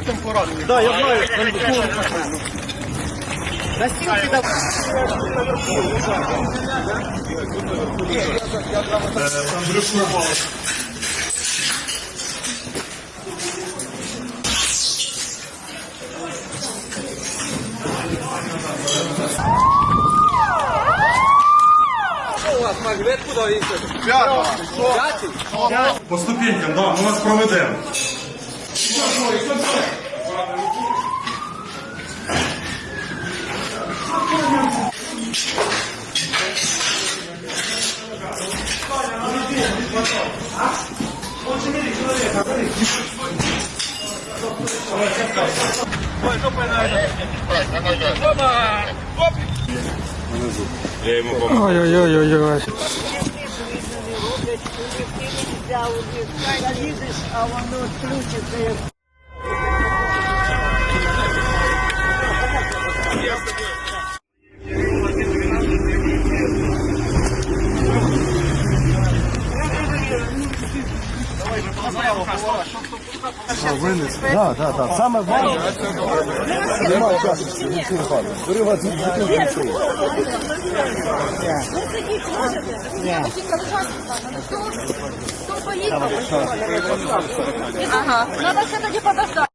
Артем поранений. Да, я знаю. Марк, вы откуда идете? П'ятого. По ступенькам, да, ми вас проведемо. Ой-ой-ой-ой-ой. А воно включиться. Да, да, да. Саме важне. Ага, надо все-таки подождать.